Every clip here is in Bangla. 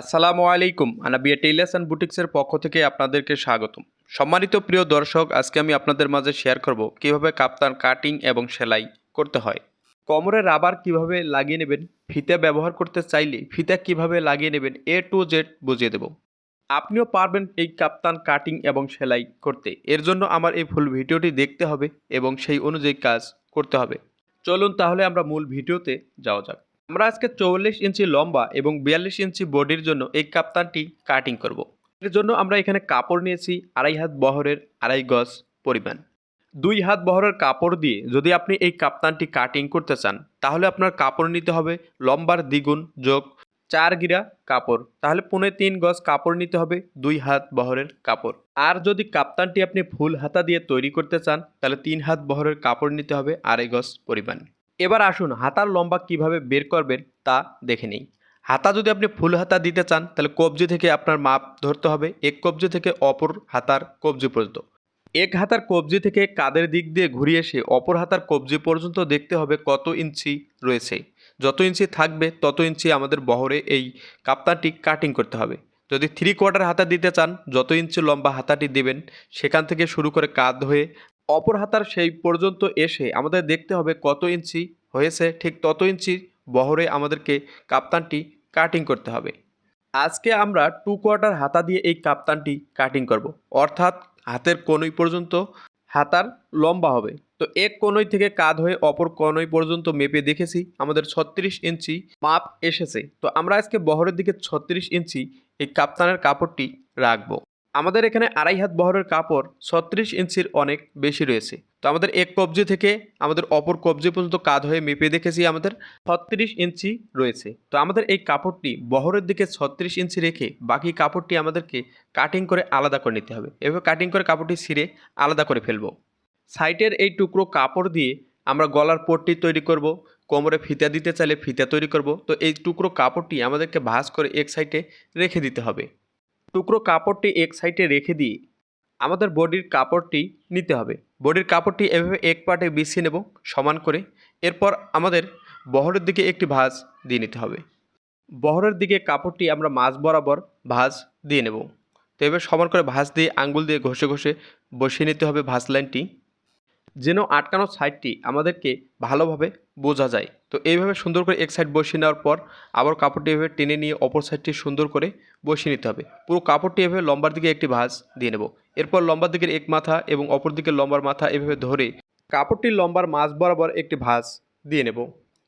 আসসালামু আলাইকুম। আনাবিয়া টেইলার্স অ্যান্ড বুটিক্সের পক্ষ থেকে আপনাদেরকে স্বাগতম। সম্মানিত প্রিয় দর্শক, আজকে আমি আপনাদের মাঝে শেয়ার করব কীভাবে কাপ্তান কাটিং এবং সেলাই করতে হয়। কোমরে রাবার কীভাবে লাগিয়ে নেবেন, ফিতা ব্যবহার করতে চাইলে ফিতা কীভাবে লাগিয়ে নেবেন, এ টু জেড বুঝিয়ে দেব। আপনিও পারবেন এই কাপ্তান কাটিং এবং সেলাই করতে। এর জন্য আমার এই ফুল ভিডিওটি দেখতে হবে এবং সেই অনুযায়ী কাজ করতে হবে। চলুন তাহলে আমরা মূল ভিডিওতে যাওয়া যাক। আমরা আজকে চৌল্লিশ ইঞ্চি লম্বা এবং বিয়াল্লিশ ইঞ্চি বডির জন্য এই কাপ্তানটি কাটিং করব। এর জন্য আমরা এখানে কাপড় নিয়েছি আড়াই হাত বহরের আড়াই গজ পরিমাণ। দুই হাত বহরের কাপড় দিয়ে যদি আপনি এই কাপ্তানটি কাটিং করতে চান, তাহলে আপনার কাপড় নিতে হবে লম্বার দ্বিগুণ যোগ চার গিরা কাপড়। তাহলে পুনে তিন গজ কাপড় নিতে হবে দুই হাত বহরের কাপড়। আর যদি কাপ্তানটি আপনি ফুল হাতা দিয়ে তৈরি করতে চান, তাহলে তিন হাত বহরের কাপড় নিতে হবে আড়াই গজ পরিমাণ। এবার আসুন হাতার লম্বা কীভাবে বের করবেন তা দেখে নিই। হাতা যদি আপনি ফুল হাতা দিতে চান, তাহলে কবজি থেকে আপনার মাপ ধরতে হবে। এক কবজি থেকে অপর হাতার কবজি পর্যন্ত। এক হাতার কবজি থেকে কাদের দিক দিয়ে ঘুরিয়ে এসে অপর হাতার কবজি পর্যন্ত দেখতে হবে কত ইঞ্চি রয়েছে। যত ইঞ্চি থাকবে, তত ইঞ্চি আমাদের বহরে এই কাপ্তানটি কাটিং করতে হবে। যদি থ্রি কোয়ার্টার হাতা দিতে চান, যত ইঞ্চি লম্বা হাতাটি দেবেন, সেখান থেকে শুরু করে কাঁধ হয়ে অপর হাতার সেই পর্যন্ত এসে আমাদের দেখতে হবে কত ইঞ্চি হয়েছে, ঠিক তত ইঞ্চি বহরে আমাদেরকে কাপ্তানটি কাটিং করতে হবে। আজকে আমরা টু কোয়ার্টার হাতা দিয়ে এই কাপ্তানটি কাটিং করব। অর্থাৎ হাতের কনুই পর্যন্ত হাতার লম্বা হবে। তো এক কনুই থেকে কাঁধ হয়ে অপর কনুই পর্যন্ত মেপে দেখেছি, আমাদের ছত্রিশ ইঞ্চি মাপ এসেছে। তো আমরা আজকে বহরের দিকে ছত্রিশ ইঞ্চি এই কাপ্তানের কাপড়টি রাখব। আমাদের এখানে আড়াই হাত বহরের কাপড় ছত্রিশ ইঞ্চির অনেক বেশি রয়েছে। তো আমাদের এক কবজি থেকে আমাদের অপর কবজি পর্যন্ত কাঁধ হয়ে মেপে দেখেছি আমাদের ছত্রিশ ইঞ্চি রয়েছে। তো আমাদের এই কাপড়টি বহরের দিকে ছত্রিশ ইঞ্চি রেখে বাকি কাপড়টি আমাদেরকে কাটিং করে আলাদা করে নিতে হবে। এভাবে কাটিং করে কাপড়টি ছিঁড়ে আলাদা করে ফেলব। সাইটের এই টুকরো কাপড় দিয়ে আমরা গলার পট্টি তৈরি করব, কোমরে ফিতা দিতে চাইলে ফিতা তৈরি করব। তো এই টুকরো কাপড়টি আমাদেরকে ভাঁজ করে এক সাইডে রেখে দিতে হবে। টুকরো কাপড়টি এক সাইডে রেখে দিয়ে আমাদের বডির কাপড়টি নিতে হবে। বডির কাপড়টি এভাবে এক পাটে বিছিয়ে নেব সমান করে। এরপর আমাদের বহরের দিকে একটি ভাঁজ দিয়ে নিতে হবে। বহরের দিকে কাপড়টি আমরা মাছ বরাবর ভাঁজ দিয়ে নেব। তো এভাবে সমান করে ভাঁজ দিয়ে আঙ্গুল দিয়ে ঘষে ঘষে বসিয়ে নিতে হবে ভাঁজ লাইনটি। যেন আটকানো সাইডটি আমাদেরকে ভালোভাবে বোঝা যায়। তো এইভাবে সুন্দর করে এক সাইড বসিয়ে নেওয়ার পর আবার কাপড়টি এভাবে টেনে নিয়ে অপর সাইডটি সুন্দর করে বসিয়ে নিতে হবে। পুরো কাপড়টি এভাবে লম্বার দিকে একটি ভাঁজ দিয়ে নেব। এরপর লম্বার দিকের এক মাথা এবং অপর দিকের লম্বার মাথা এভাবে ধরে কাপড়টির লম্বার মাঝ বরাবর একটি ভাঁজ দিয়ে নেব।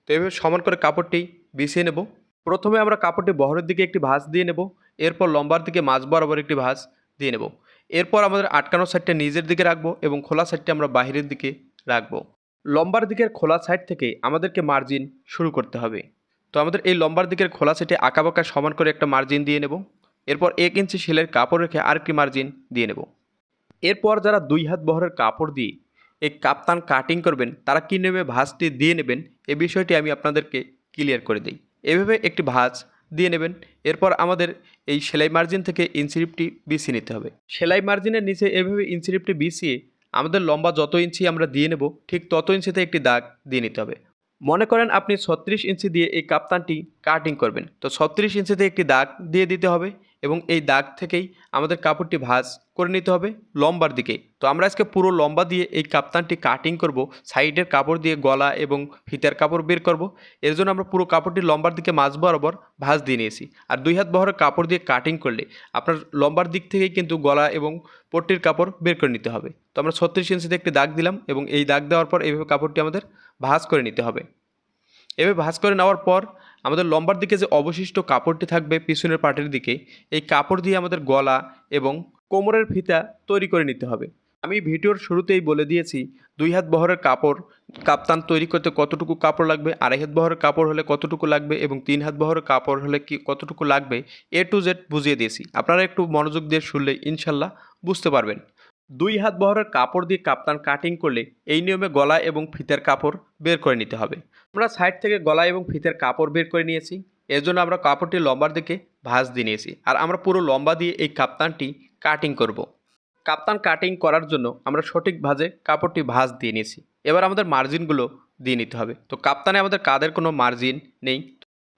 তো এভাবে সমান করে কাপড়টি বিছিয়ে নেব। প্রথমে আমরা কাপড়টি বহরের দিকে একটি ভাঁজ দিয়ে নেব। এরপর লম্বার দিকে মাঝ বরাবর একটি ভাঁজ দিয়ে নেব। এরপর আমাদের আটকানো সাইডটা নিজের দিকে রাখব এবং খোলা সাইডটা আমরা বাহিরের দিকে রাখব। লম্বার দিকের খোলা সাইড থেকে আমাদেরকে মার্জিন শুরু করতে হবে। তো আমাদের এই লম্বার দিকের খোলা সাইডে আঁকাবাঁকা সমান করে একটা মার্জিন দিয়ে নেব। এরপর এক ইঞ্চি সেলের কাপড় রেখে আরেকটি মার্জিন দিয়ে নেব। এরপর যারা দুই হাত বহরের কাপড় দিয়ে এই কাপ্তান কাটিং করবেন, তারা কী নেবে? ভাঁজটি দিয়ে নেবেন। এ বিষয়টি আমি আপনাদেরকে ক্লিয়ার করে দিই। এভাবে একটি ভাঁজ দিয়ে নেবেন। এরপর আমাদের এই সেলাই মার্জিন থেকে ইনসিরিপটি বিছিয়ে নিতে হবে। সেলাই মার্জিনের নিচে এভাবে ইনসিরিপটি বিছিয়ে আমাদের লম্বা যত ইঞ্চি আমরা দিয়ে নেব, ঠিক তত ইঞ্চিতে একটি দাগ দিয়ে নিতে হবে। মনে করেন আপনি ছত্রিশ ইঞ্চি দিয়ে এই কাপ্তানটি কাটিং করবেন। তো ছত্রিশ ইঞ্চিতে একটি দাগ দিয়ে দিতে হবে। এবং এই দাগ থেকেই আমাদের কাপড়টি ভাঁজ করে নিতে হবে লম্বার দিকে। তো আমরা আজকে পুরো লম্বা দিয়ে এই কাপ্তানটি কাটিং করব, সাইডের কাপড় দিয়ে গলা এবং ফিতার কাপড় বের করব। এর জন্য আমরা পুরো কাপড়টি লম্বার দিকে মাঝ বরাবর ভাঁজ দিয়ে নিয়েছি। আর দুই হাত বহরের কাপড় দিয়ে কাটিং করলে আপনার লম্বার দিক থেকেই কিন্তু গলা এবং পট্টির কাপড় বের করে নিতে হবে। তো আমরা ছত্রিশ ইঞ্চিতে একটি দাগ দিলাম এবং এই দাগ দেওয়ার পর এইভাবে কাপড়টি আমাদের ভাঁজ করে নিতে হবে। এভাবে ভাঁজ করে নেওয়ার পর আমাদের লম্বার দিকে যে অবশিষ্ট কাপড়টি থাকবে পিছনের পাটের দিকে, এই কাপড় দিয়ে আমাদের গলা এবং কোমরের ফিতা তৈরি করে নিতে হবে। আমি ভিডিওর শুরুতেই বলে দিয়েছি, দুই হাত বহরের কাপড়, কাপ্তান তৈরি করতে কতটুকু কাপড় লাগবে, আড়াই হাত বহরের কাপড় হলে কতটুকু লাগবে এবং তিন হাত বহরের কাপড় হলে কি কতটুকু লাগবে, এ টু জেড বুঝিয়ে দিয়েছি। আপনারা একটু মনোযোগ দিয়ে শুনলে ইনশাল্লাহ বুঝতে পারবেন। দুই হাত বহরের কাপড় দিয়ে কাপ্তান কাটিং করলে এই নিয়মে গলা এবং ফিতের কাপড় বের করে নিতে হবে। আমরা সাইড থেকে গলা এবং ফিতের কাপড় বের করে নিয়েছি। এর জন্য আমরা কাপড়টি লম্বার দিকে ভাঁজ দিয়ে নিয়েছি আর আমরা পুরো লম্বা দিয়ে এই কাপ্তানটি কাটিং করব। কাপ্তান কাটিং করার জন্য আমরা সঠিক ভাঁজে কাপড়টি ভাঁজ দিয়ে নিয়েছি। এবার আমাদের মার্জিনগুলো দিয়ে নিতে হবে। তো কাপ্তানে আমাদের কাদের কোনো মার্জিন নেই?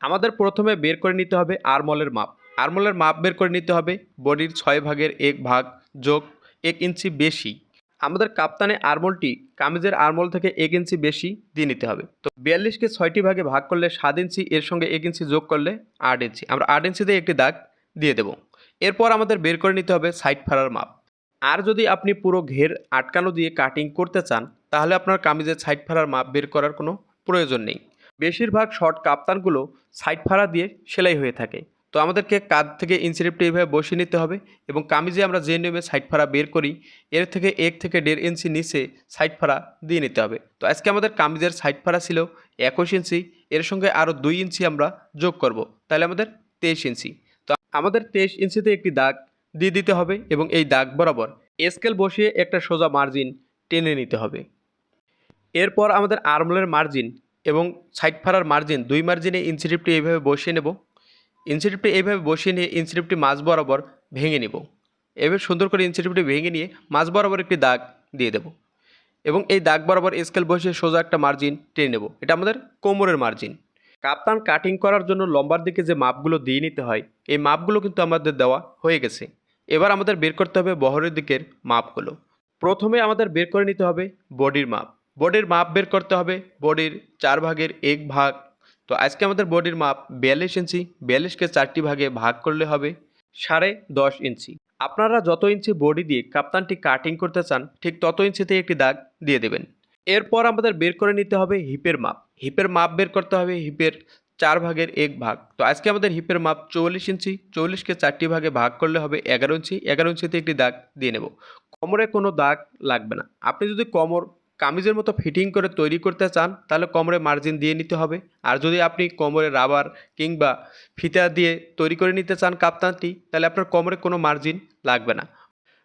আমাদের প্রথমে বের করে নিতে হবে আরমলের মাপ। আরমোলের মাপ বের করে নিতে হবে বডির ছয় ভাগের এক ভাগ যোগ এক ইঞ্চি বেশি। আমাদের কাপ্তানে আরমোলটি কামিজের আরমোল থেকে এক ইঞ্চি বেশি দিয়ে নিতে হবে। তো বিয়াল্লিশকে ছয়টি ভাগে ভাগ করলে সাত ইঞ্চি, এর সঙ্গে এক ইঞ্চি যোগ করলে আট ইঞ্চি। আমরা আট ইঞ্চিতে একটি দাগ দিয়ে দেব। এরপর আমাদের বের করে নিতে হবে সাইড ফাড়ার মাপ। আর যদি আপনি পুরো ঘের আটকানো দিয়ে কাটিং করতে চান, তাহলে আপনার কামিজের সাইড ফাড়ার মাপ বের করার কোনো প্রয়োজন নেই। বেশিরভাগ শর্ট কাপ্তানগুলো সাইড ফাড়া দিয়ে সেলাই হয়ে থাকে। তো আমাদেরকে কাঁধ থেকে ইঞ্চিরিপটি এইভাবে বসিয়ে নিতে হবে এবং কামিজে আমরা যে নিয়মে সাইড ফাড়া বের করি, এর থেকে এক থেকে দেড় ইঞ্চি নিচে সাইড ফাড়া দিয়ে নিতে হবে। তো আজকে আমাদের কামিজের সাইড ফাড়া ছিল একুশ ইঞ্চি এর সঙ্গে আরও দুই ইঞ্চি আমরা যোগ করব। তাহলে আমাদের তেইশ ইঞ্চি তো আমাদের তেইশ ইঞ্চিতে একটি দাগ দিয়ে দিতে হবে এবং এই দাগ বরাবর স্কেল বসিয়ে একটা সোজা মার্জিন টেনে নিতে হবে। এরপর আমাদের আর্মলের মার্জিন এবং সাইড ফাড়ার মার্জিন দুই মার্জিনে ইঞ্চিটিপটি এইভাবে বসিয়ে নেব। ইঞ্চিটিপটি এইভাবে বসিয়ে নিয়ে ইঞ্চিটিপটি মাঝ বরাবর ভেঙে নেব। এভাবে সুন্দর করে ইঞ্চিটিপটি ভেঙে নিয়ে মাঝ বরাবর একটি দাগ দিয়ে দেব এবং এই দাগ বরাবর স্কেল বসিয়ে সোজা একটা মার্জিন টেনে নেব। এটা আমাদের কোমরের মার্জিন কাপ্তান কাটিং করার জন্য লম্বার দিকে যে মাপগুলো দিয়ে নিতে হয়, এই মাপগুলো কিন্তু আমাদের দেওয়া হয়ে গেছে। এবার আমাদের বের করতে হবে বহরের দিকের মাপগুলো। প্রথমে আমাদের বের করে নিতে হবে বডির মাপ। বডির মাপ বের করতে হবে বডির চার ভাগের এক ভাগ তো আজকে আমাদের বডির মাপ বিয়াল্লিশ ইঞ্চি, বিয়াল্লিশকে চারটি ভাগে ভাগ করলে হবে সাড়ে দশ ইঞ্চি। আপনারা যত ইঞ্চি বডি দিয়ে কাপ্তানটি কাটিং করতে চান, ঠিক তত ইঞ্চিতে একটি দাগ দিয়ে দেবেন। এরপর আমাদের বের করে নিতে হবে হিপের মাপ। হিপের মাপ বের করতে হবে হিপের চার ভাগের এক ভাগ। তো আজকে আমাদের হিপের মাপ চৌল্লিশ ইঞ্চি চৌল্লিশকে চারটি ভাগে ভাগ করলে হবে এগারো ইঞ্চি, এগারো ইঞ্চিতে একটি দাগ দিয়ে নেব। কোমরে কোনো দাগ লাগবে না। আপনি যদি কোমর কামিজের মতো ফিটিং করে তৈরি করতে চান, তাহলে কোমরে মার্জিন দিয়ে নিতে হবে। আর যদি আপনি কোমরে রাবার কিংবা ফিতা দিয়ে তৈরি করে নিতে চান কাপ্তানটি, তাহলে আপনার কোমরে কোনো মার্জিন লাগবে না।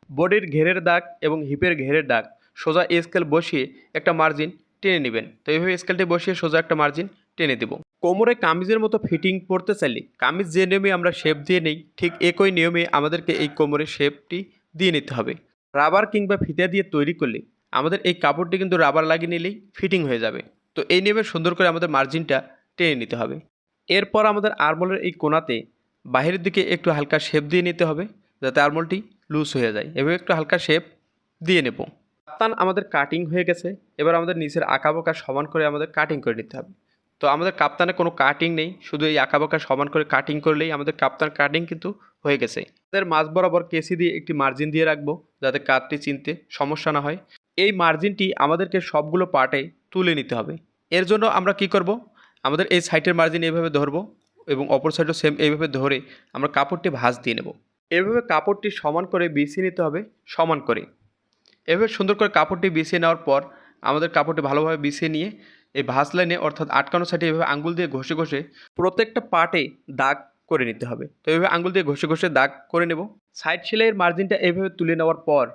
বডির ঘেরের দাগ এবং হিপের ঘেরের দাগ সোজা স্কেল বসিয়ে একটা মার্জিন টেনে নেবেন। তো এইভাবে স্কেলটি বসিয়ে সোজা একটা মার্জিন টেনে দেব। কোমরে কামিজের মতো ফিটিং পড়তে চাইলে কামিজ যে নিয়মে আমরা শেপ দিয়ে নেই, ঠিক একই নিয়মে আমাদেরকে এই কোমরের শেপটি দিয়ে নিতে হবে। রাবার কিংবা ফিতা দিয়ে তৈরি করলে আমাদের এই কাপড়টি কিন্তু রাবার লাগিয়ে নিলেই ফিটিং হয়ে যাবে। তো এই নিয়মে সুন্দর করে আমাদের মার্জিনটা টেনে নিতে হবে। এরপর আমাদের আরমোলের এই কোনাতে বাহিরের দিকে একটু হালকা শেপ দিয়ে নিতে হবে, যাতে আরমোলটি লুজ হয়ে যায়। এভাবে একটু হালকা শেপ দিয়ে নেব। কাপ্তান আমাদের কাটিং হয়ে গেছে। এবার আমাদের নিচের আঁকাবাঁকা সমান করে আমাদের কাটিং করে নিতে হবে। তো আমাদের কাপ্তানে কোনো কাটিং নেই। শুধু এই আঁকাবাঁকা সমান করে কাটিং করলেই আমাদের কাপ্তান কাটিং কিন্তু হয়ে গেছে। আমাদের মাঝ বরাবর কেসি দিয়ে একটি মার্জিন দিয়ে রাখব, যাতে কাঠটি চিনতে সমস্যা না হয়। এই মার্জিনটি আমাদেরকে সবগুলো পার্টে তুলে নিতে হবে। এর জন্য আমরা কি করব? আমাদের এই সাইডের মার্জিন এইভাবে ধরবো এবং অপর সাইডও সেম এইভাবে ধরে আমরা কাপড়টি ভাঁজ দিয়ে নেব। এভাবে কাপড়টি সমান করে বিছিয়ে নিতে হবে, সমান করে। এভাবে সুন্দর করে কাপড়টি বিছিয়ে নেওয়ার পর আমাদের কাপড়টি ভালোভাবে বিছিয়ে নিয়ে এই ভাঁজ লাইনে অর্থাৎ আটকানো সাইডে এভাবে আঙ্গুল দিয়ে ঘষে ঘষে প্রত্যেকটা পার্টে দাগ করে নিতে হবে। তো এইভাবে আঙ্গুল দিয়ে ঘষে ঘষে দাগ করে নেব। সাইড সেলাইয়ের মার্জিনটা এইভাবে তুলে নেওয়ার পর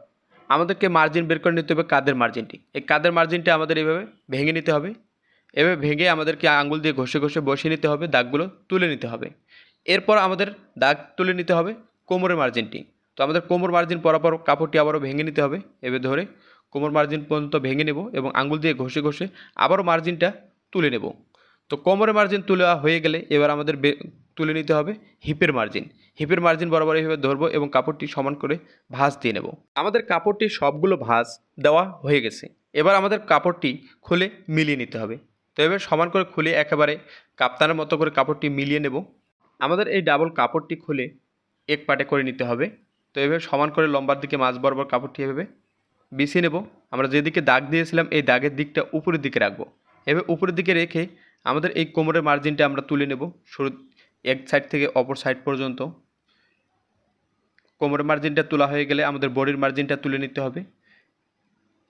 আমাদেরকে মার্জিন বের করে নিতে হবে কাদের মার্জিনটি এই কাদের মার্জিনটা আমাদের এইভাবে ভেঙে নিতে হবে। এভাবে ভেঙে আমাদেরকে আঙ্গুল দিয়ে ঘষে ঘষে বসিয়ে নিতে হবে, দাগগুলো তুলে নিতে হবে। এরপর আমাদের দাগ তুলে নিতে হবে কোমরের মার্জিনটি তো আমাদের কোমর মার্জিন পরাপর কাপড়টি আবারও ভেঙে নিতে হবে। এভাবে ধরে কোমর মার্জিন পর্যন্ত ভেঙে নেব এবং আঙুল দিয়ে ঘষে ঘষে আবারও মার্জিনটা তুলে নেব। তো কোমরের মার্জিন তুলে হয়ে গেলে এবার আমাদের তুলে নিতে হবে হিপের মার্জিন। হিপের মার্জিন বরাবর এইভাবে ধরবো এবং কাপড়টি সমান করে ভাঁজ দিয়ে নেব। আমাদের কাপড়টি সবগুলো ভাঁজ দেওয়া হয়ে গেছে। এবার আমাদের কাপড়টি খুলে মিলিয়ে নিতে হবে। তো এবার সমান করে খুলে একেবারে কাপ্তানের মতো করে কাপড়টি মিলিয়ে নেব। আমাদের এই ডাবল কাপড়টি খুলে এক পাটে করে নিতে হবে। তো এভাবে সমান করে লম্বার দিকে মাঝ বরাবর কাপড়টি এভাবে বিছিয়ে নেব। আমরা যেদিকে দাগ দিয়েছিলাম, এই দাগের দিকটা উপরের দিকে রাখব। এভাবে উপরের দিকে রেখে আমাদের এই কোমরের মার্জিনটা আমরা তুলে নেব। শুরু এক সাইড থেকে অপর সাইড পর্যন্ত। কোমরের মার্জিনটা তোলা হয়ে গেলে আমাদের বডির মার্জিনটা তুলে নিতে হবে।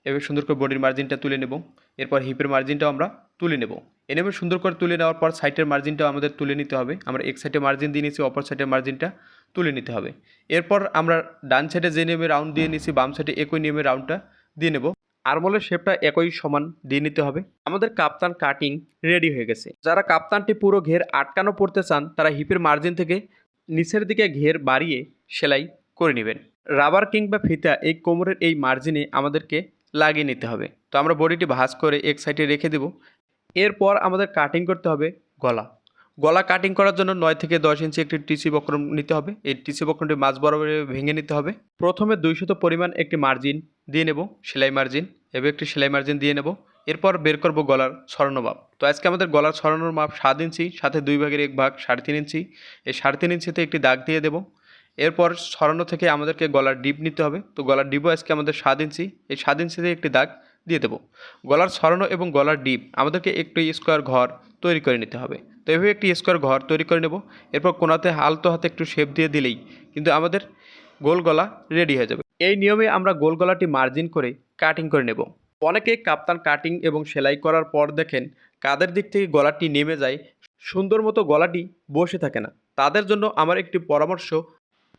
এভাবে সুন্দর করে বডির মার্জিনটা তুলে নেব। এরপর হিপের মার্জিনটাও আমরা তুলে নেব। এনেভাবে সুন্দর করে তুলে নেওয়ার পর সাইডের মার্জিনটাও আমাদের তুলে নিতে হবে। আমরা এক সাইডে মার্জিন দিয়ে নিয়েছি, অপর সাইডের মার্জিনটা তুলে নিতে হবে। এরপর আমরা ডান সাইডে যে নিয়মে রাউন্ড দিয়ে নিয়েছি, বাম সাইডে একই নিয়মে রাউন্ডটা দিয়ে নেব। আরমোলের শেপটা একই সমান দিয়ে নিতে হবে। আমাদের কাপ্তান কাটিং রেডি হয়ে গেছে। যারা কাপ্তানটি পুরো ঘের আটকানো পড়তে চান, তারা হিপের মার্জিন থেকে নিচের দিকে ঘের বাড়িয়ে সেলাই করে নেবেন। রাবার কিংবা ফিতা এই কোমরের এই মার্জিনে আমাদেরকে লাগিয়ে নিতে হবে। তো আমরা বডিটি ভাঁজ করে এক সাইডে রেখে দেব। এরপর আমাদের কাটিং করতে হবে গলা। গলা কাটিং করার জন্য নয় থেকে দশ ইঞ্চি একটি টিসি বক্রম নিতে হবে। এই টিসি বক্রমটি মাছ বরাবর ভেঙে নিতে হবে। প্রথমে দুইশত পরিমাণ একটি মার্জিন দিয়ে নেব, সেলাই মার্জিন এবং একটি সেলাই মার্জিন দিয়ে নেব। এরপর বের করব গলার ছড়ানো মাপ। তো আজকে আমাদের গলার ছড়ানোর মাপ সাত ইঞ্চি সাথে দুই ভাগের এক ভাগ সাড়ে তিন ইঞ্চি এই সাড়ে তিন ইঞ্চিতে একটি দাগ দিয়ে দেবো। এরপর ছড়ানো থেকে আমাদেরকে গলার ডিপ নিতে হবে। তো গলার ডিপও আজকে আমাদের সাত ইঞ্চি এই সাত ইঞ্চিতে একটি দাগ দিয়ে দেবো। গলার ছড়ানো এবং গলার ডিপ, আমাদেরকে একটি স্কোয়ার ঘর তৈরি করে নিতে হবে। তো এভাবে একটি স্কোয়ার ঘর তৈরি করে নেব। এরপর কোনাতে আলতো হাতে একটু শেপ দিয়ে দিলেই কিন্তু আমাদের গোল গলা রেডি হয়ে যাবে। এই নিয়মে আমরা গোল গলাটি মার্জিন করে কাটিং করে নেব। অনেকে কাপ্তান কাটিং এবং সেলাই করার পর দেখেন কাদের দিক থেকে গলাটি নেমে যায়, সুন্দর মতো গলাটি বসে থাকে না। তাদের জন্য আমার একটি পরামর্শ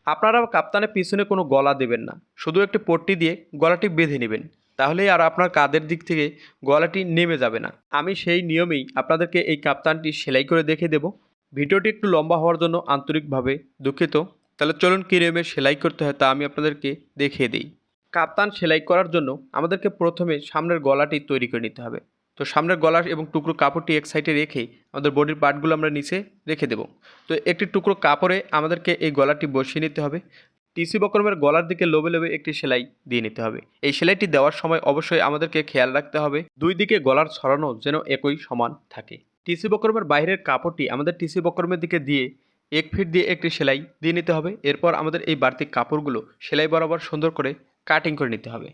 আপনারা কাপ্তানের পিছনে কোনো গলা দেবেন না। শুধু একটি পট্টি দিয়ে গলাটি বেঁধে নেবেন। তাহলেই আর আপনার কাদের দিক থেকে গলাটি নেমে যাবে না। আমি সেই নিয়মেই আপনাদেরকে এই কাপ্তানটি সেলাই করে দেখে দেব। ভিডিওটি একটু লম্বা হওয়ার জন্য আন্তরিকভাবে দুঃখিত। তাহলে চলুন কী নিয়মে সেলাই করতে হয় তা আমি আপনাদেরকে দেখিয়ে দিই। কাপ্তান সেলাই করার জন্য আমাদেরকে প্রথমে সামনের গলাটি তৈরি করে নিতে হবে। তো সামনের গলা এবং টুকরো কাপড়টি এক সাইডে রেখে আমাদের বডির পার্টগুলো আমরা নিচে রেখে দেব। তো একটি টুকরো কাপড়ে আমাদেরকে এই গলাটি বসিয়ে নিতে হবে। টিসি বক্রমের গলার দিকে লোবে লোবে একটি সেলাই দিয়ে নিতে হবে। এই সেলাইটি দেওয়ার সময় অবশ্যই আমাদেরকে খেয়াল রাখতে হবে। দুই দিকে গলার ছড়ানো যেন একই সমান থাকে। টিসি বক্রমের বাইরের কাপড়টি আমাদের টিসি বক্রমের দিকে দিয়ে এক ফিট দিয়ে একটি সেলাই দিয়ে নিতে হবে। এরপর আমাদের এই বাড়তি কাপড়গুলো সেলাই বরাবর সুন্দর করে কাটিং করে নিতে হবে।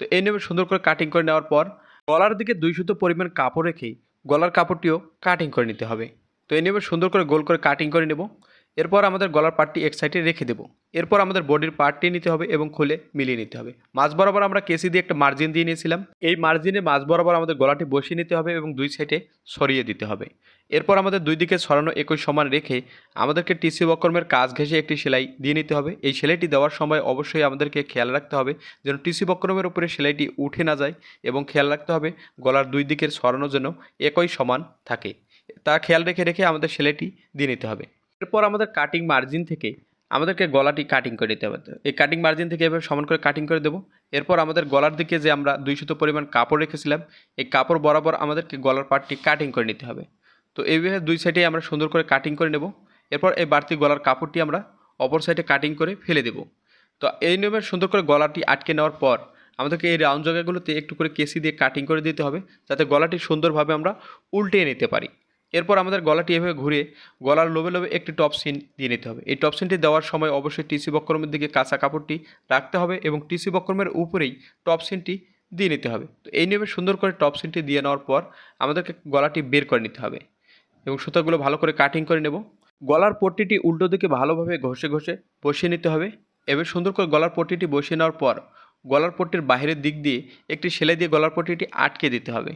তো এই নিয়মে সুন্দর করে কাটিং করে নেওয়ার পর গলার দিকে দুই সুতো পরিমাণ কাপড় রেখে গলার কাপড়টিও কাটিং করে নিতে হবে। তো এই নিয়মে সুন্দর করে গোল করে কাটিং করে নেব। এরপর আমাদের গলার পার্টটি এক সাইডে রেখে দেবো। এরপর আমাদের বডির পার্টটি নিতে হবে এবং খুলে মিলিয়ে নিতে হবে। মাঝ বরাবর আমরা কেসি দিয়ে একটা মার্জিন দিয়ে নিয়েছিলাম। এই মার্জিনে মাঝ বরাবর আমাদের গলাটি বসিয়ে নিতে হবে এবং দুই সাইডে সরিয়ে দিতে হবে। এরপর আমাদের দুই দিকে সরানো একই সমান রেখে আমাদেরকে টিসি বক্রমের কাজ ঘেঁষে একটি সেলাই দিয়ে নিতে হবে। এই সেলাইটি দেওয়ার সময় অবশ্যই আমাদেরকে খেয়াল রাখতে হবে যেন টিসি বক্রমের উপরে সেলাইটি উঠে না যায় এবং খেয়াল রাখতে হবে গলার দুই দিকের সরানো যেন একই সমান থাকে। তা খেয়াল রেখে রেখে আমাদের সেলাইটি দিয়ে নিতে হবে। এরপর আমাদের কাটিং মার্জিন থেকে আমাদেরকে গলাটি কাটিং করে নিতে হবে। এই কাটিং মার্জিন থেকে এভাবে সমান করে কাটিং করে দেবো। এরপর আমাদের গলার দিকে যে আমরা দুই দুইশত পরিমাণ কাপড় রেখেছিলাম, এই কাপড় বরাবর আমাদেরকে গলার পার্টটি কাটিং করে নিতে হবে। তো এইভাবে দুই সাইডে আমরা সুন্দর করে কাটিং করে নেব। এরপর এই বাড়তি গলার কাপড়টি আমরা অপর সাইডে কাটিং করে ফেলে দেব। তো এই নিয়মে সুন্দর করে গলাটি আটকে নেওয়ার পর আমাদেরকে এই রাউন্ড জায়গাগুলোতে একটু করে কেসি দিয়ে কাটিং করে দিতে হবে, যাতে গলাটি সুন্দরভাবে আমরা উল্টে নিতে পারি। এরপর আমাদের গলাটি এভাবে ঘুরে গলার লোবে লোবে একটি টপ সিন দিয়ে নিতে হবে। এই টপ সিনটি দেওয়ার সময় অবশ্যই টিসি বক্রমের দিকে কাঁচা কাপড়টি রাখতে হবে এবং টিসি বক্রমের উপরেই টপ সিনটি দিয়ে নিতে হবে। তো এই নিয়মে সুন্দর করে টপ সিনটি দিয়ে নেওয়ার পর আমাদেরকে গলাটি বের করে নিতে হবে এবং সুতাগুলো ভালো করে কাটিং করে নেব। গলার পট্টিটি উল্টো দিকে ভালোভাবে ঘষে ঘষে বসিয়ে নিতে হবে। এবার সুন্দর করে গলার পট্টিটি বসিয়ে নেওয়ার পর গলার পট্টির বাইরের দিক দিয়ে একটি সেলাই দিয়ে গলার পট্টিটি আটকে দিতে হবে।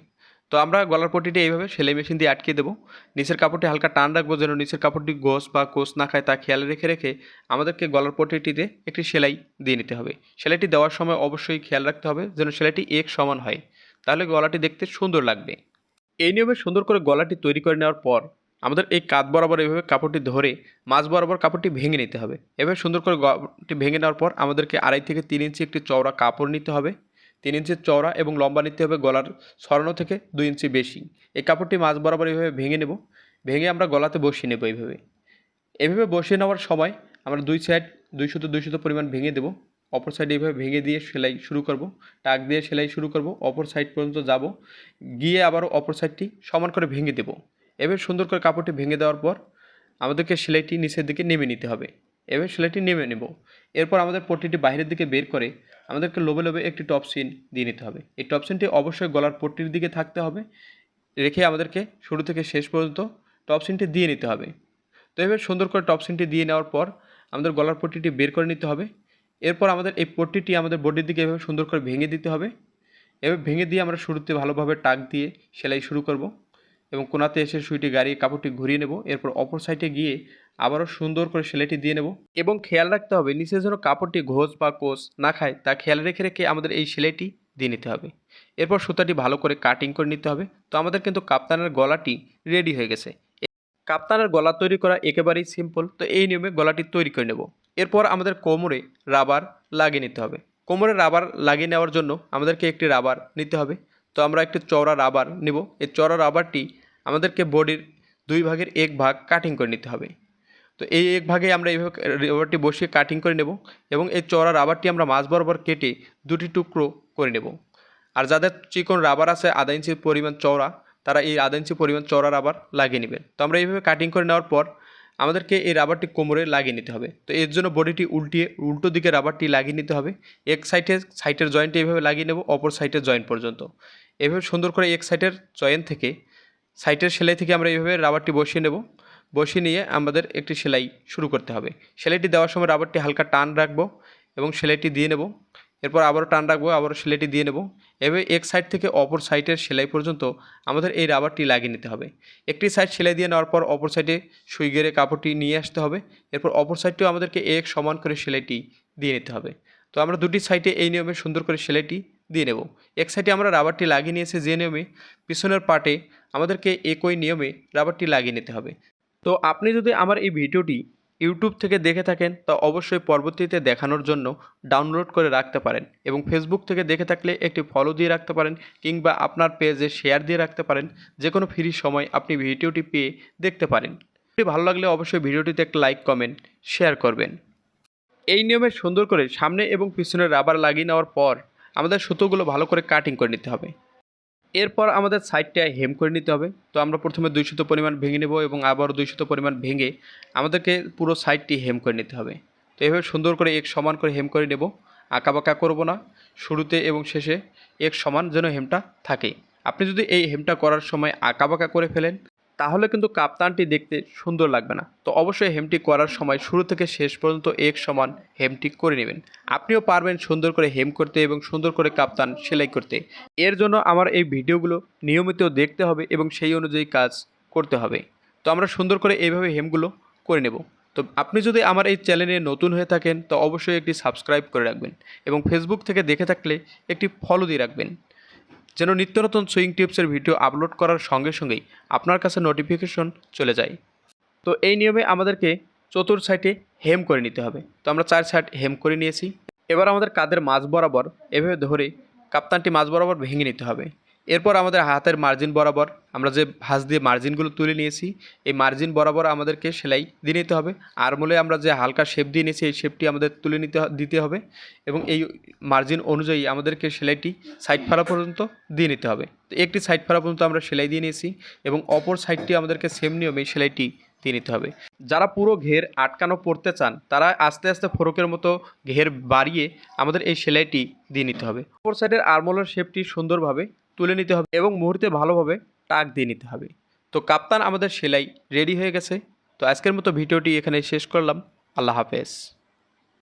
তো আমরা গলার পট্টিটি এইভাবে সেলাই মেশিন দিয়ে আটকে দেবো। নিচের কাপড়টি হালকা টান রাখব যেন নিচের কাপড়টি গোস বা কোষ না খায় তা খেয়াল রেখে রেখে আমাদেরকে গলার পট্টিটিতে একটি সেলাই দিয়ে নিতে হবে। সেলাইটি দেওয়ার সময় অবশ্যই খেয়াল রাখতে হবে যেন সেলাইটি এক সমান হয়। তাহলে গলাটি দেখতে সুন্দর লাগবে। এই নিয়মে সুন্দর করে গলাটি তৈরি করে নেওয়ার পর আমাদের এই কাঁধ বরাবর এইভাবে কাপড়টি ধরে মাঝ বরাবর কাপড়টি ভেঙে নিতে হবে। এভাবে সুন্দর করে গলাটি ভেঙে নেওয়ার পর আমাদেরকে আড়াই থেকে তিন ইঞ্চি একটি চওড়া কাপড় নিতে হবে। তিন ইঞ্চির চওড়া এবং লম্বা নিতে হবে গলার সরানো থেকে দুই ইঞ্চি বেশি। এই কাপড়টি মাঝ বরাবর এইভাবে ভেঙে নেব। ভেঙে আমরা গলাতে বসিয়ে নেব এইভাবে। এভাবে বসিয়ে নেওয়ার সময় আমরা দুই সাইড দুই শত দুই শত পরিমাণ ভেঙে দেবো। অপর সাইড এইভাবে ভেঙে দিয়ে সেলাই শুরু করব। টাক দিয়ে সেলাই শুরু করব। অপর সাইড পর্যন্ত যাব। গিয়ে আবারও অপর সাইডটি সমান করে ভেঙে দেব। এভাবে সুন্দর করে কাপড়টি ভেঙে দেওয়ার পর আমাদেরকে সেলাইটি নিচের দিকে নেমে নিতে হবে। এভাবে সেলাইটি নেমে নেব। এরপর আমাদের পট্টিটি বাইরের দিকে বের করে আমাদেরকে লোবে লোবে একটি টপ সিন দিয়ে নিতে হবে। এই টপ সিনটি অবশ্যই গলার পট্টির দিকে থাকতে হবে, রেখে আমাদেরকে শুরু থেকে শেষ পর্যন্ত টপ সিনটি দিয়ে নিতে হবে। তো এভাবে সুন্দর করে টপ সিনটি দিয়ে নেওয়ার পর আমাদের গলার পট্টিটি বের করে নিতে হবে। এরপর আমাদের এই পট্টিটি আমাদের বডির দিকে এভাবে সুন্দর করে ভেঙে দিতে হবে। এভাবে ভেঙে দিয়ে আমরা শুরুতে ভালোভাবে টাক দিয়ে সেলাই শুরু করব এবং কোনাতে এসে সুইটি গাড়িয়ে কাপড়টি ঘুরিয়ে নেব। এরপর অপর সাইডে গিয়ে আবারও সুন্দর করে সেলাইটি দিয়ে নেব। এবং খেয়াল রাখতে হবে, নিচে যেন কাপড়টি ঘোষ বা কোষ না খায়, তা খেয়াল রেখে রেখে আমাদের এই সেলাইটি দিয়ে নিতে হবে। এরপর সুতাটি ভালো করে কাটিং করে নিতে হবে। তো আমাদের কিন্তু কাপ্তানের গলাটি রেডি হয়ে গেছে। কাপ্তানের গলা তৈরি করা একেবারেই সিম্পল। তো এই নিয়মে গলাটি তৈরি করে নেব। এরপর আমাদের কোমরে রাবার লাগিয়ে নিতে হবে। কোমরে রাবার লাগিয়ে নেওয়ার জন্য আমাদেরকে একটি রাবার নিতে হবে। তো আমরা একটি চওড়া রাবার নেব। এই চওড়া রাবারটি আমাদেরকে বডির দুই ভাগের এক ভাগ কাটিং করে নিতে হবে। তো এই এক ভাগে আমরা এইভাবে রাবারটি বসিয়ে কাটিং করে নেব এবং এই চড়া রাবারটি আমরা মাছ বরাবর কেটে দুটি টুকরো করে নেব। আর যাদের চিকন রাবার আছে আধা ইঞ্চির পরিমাণ চওড়া, তারা এই আধা ইঞ্চি পরিমাণ চওড়া রাবার লাগিয়ে নেবেন। তো আমরা এইভাবে কাটিং করে নেওয়ার পর আমাদেরকে এই রাবারটি কোমরে লাগিয়ে নিতে হবে। তো এর জন্য বডিটি উল্টিয়ে, উল্টো দিকে রাবারটি লাগিয়ে নিতে হবে। এক সাইডে সাইটের জয়েন্টে এইভাবে লাগিয়ে নেব, অপর সাইডের জয়েন্ট পর্যন্ত। এভাবে সুন্দর করে এক সাইডের জয়েন্ট থেকে সাইটের সেলাই থেকে আমরা এইভাবে রাবারটি বসিয়ে নেব। বসিয়ে নিয়ে আমাদের একটি সেলাই শুরু করতে হবে। সেলাইটি দেওয়ার সময় রাবারটি হালকা টান রাখব এবং সেলাইটি দিয়ে নেব। এরপর আবারও টান রাখব, আবারও সেলাইটি দিয়ে নেব। এভাবে এক সাইড থেকে অপর সাইডের সেলাই পর্যন্ত আমাদের এই রাবারটি লাগিয়ে নিতে হবে। একটি সাইড সেলাই দিয়ে নেওয়ার পর অপর সাইডে সুই গেড়ে কাপড়টি নিয়ে আসতে হবে। এরপর অপর সাইডটিও আমাদেরকে এক সমান করে সেলাইটি দিয়ে নিতে হবে। তো আমরা দুটি সাইডে এই নিয়মে সুন্দর করে সেলাইটি দিয়ে নেব। এক সাইডে আমরা রাবারটি লাগিয়ে নিয়েছি যে নিয়মে পিছনের পার্টে আমাদেরকে একই নিয়মে রাবারটি লাগিয়ে নিতে হবে। তো আপনি যদি আমার এই ভিডিওটি ইউটিউব থেকে দেখে থাকেন, তা অবশ্যই পরবর্তীতে দেখানোর জন্য ডাউনলোড করে রাখতে পারেন এবং ফেসবুক থেকে দেখে থাকলে একটি ফলো দিয়ে রাখতে পারেন কিংবা আপনার পেজে শেয়ার দিয়ে রাখতে পারেন। যে কোনো ফ্রি সময় আপনি ভিডিওটি পেয়ে দেখতে পারেন। ভালো লাগলে অবশ্যই ভিডিওটিতে একটা লাইক কমেন্ট শেয়ার করবেন। এই নিয়মে সুন্দর করে সামনে এবং পিছনে রাবার লাগিয়ে নেওয়ার পর আমাদের সুতোগুলো ভালো করে কাটিং করে নিতে হবে। এরপর আমাদের সাইডটা হেম করে নিতে হবে। তো আমরা প্রথমে দুই শত পরিমাণ ভেঙে নেব এবং আবার দুই শত পরিমাণ ভেঙে আমাদেরকে পুরো সাইডটি হেম করে নিতে হবে। তো এভাবে সুন্দর করে এক সমান করে হেম করে নেব। আঁকা বাঁকা করব না। শুরুতে এবং শেষে এক সমান যেন হেমটা থাকে। আপনি যদি এই হেমটা করার সময় আঁকা বাঁকা করে ফেলেন তাহলে কিন্তু কাপ্তানটি দেখতে সুন্দর লাগবে না। তো অবশ্যই হেমটি করার সময় শুরু থেকে শেষ পর্যন্ত এক সমান হেমটি করে নেবেন। আপনিও পারবেন সুন্দর করে হেম করতে এবং সুন্দর করে কাপ্তান সেলাই করতে। এর জন্য আমার এই ভিডিওগুলো নিয়মিত দেখতে হবে এবং সেই অনুযায়ী কাজ করতে হবে। তো আমরা সুন্দর করে এইভাবে হেমগুলো করে নেব। তো আপনি যদি আমার এই চ্যানেলে নতুন হয়ে থাকেন, তো অবশ্যই একটি সাবস্ক্রাইব করে রাখবেন এবং ফেসবুক থেকে দেখে থাকলে একটি ফলো দিয়ে রাখবেন। যেন নিত্য নতুন সুইং টিপসের ভিডিও আপলোড করার সঙ্গে সঙ্গেই আপনার কাছে নোটিফিকেশন চলে যায়। তো এই নিয়মে আমাদেরকে চতুর সাইডে হেম করে নিতে হবে। তো আমরা চার সাইড হেম করে নিয়েছি। এবার আমাদের কাদের মাছ বরাবর এভাবে ধরে কাপ্তানটি মাছ বরাবর ভেঙে নিতে হবে। এরপর আমাদের হাতের মার্জিন বরাবর আমরা যে ভাঁজ দিয়ে মার্জিনগুলো তুলে নিয়েছি, এই মার্জিন বরাবর আমাদেরকে সেলাই দিয়ে নিতে হবে। আর মূলে আমরা যে হালকা শেপ দিয়ে নিয়েছি, এই শেপটি আমাদের তুলে নিতে দিতে হবে এবং এই মার্জিন অনুযায়ী আমাদেরকে সেলাইটি সাইড ফাড়া পর্যন্ত দিয়ে নিতে হবে। তো একটি সাইড ফাড়া পর্যন্ত আমরা সেলাই দিয়ে নিয়েছি এবং অপর সাইডটি আমাদেরকে সেম নিয়মে সেলাইটি দিয়ে নিতে হবে। যারা পুরো ঘের আটকানো পড়তে চান, তারা আস্তে আস্তে ফোরকের মতো ঘের বাড়িয়ে আমাদের এই সেলাইটি দিয়ে নিতে হবে। অপর সাইডের আরমোলার শেপটি সুন্দরভাবে তুলে নিতে হবে এবং মুহূর্তে ভালোভাবে টাক দিয়ে নিতে হবে। তো কাপ্তান, আমাদের সেলাই রেডি হয়ে গেছে। তো আজকের মতো ভিডিওটি এখানে শেষ করলাম। আল্লাহ হাফেজ।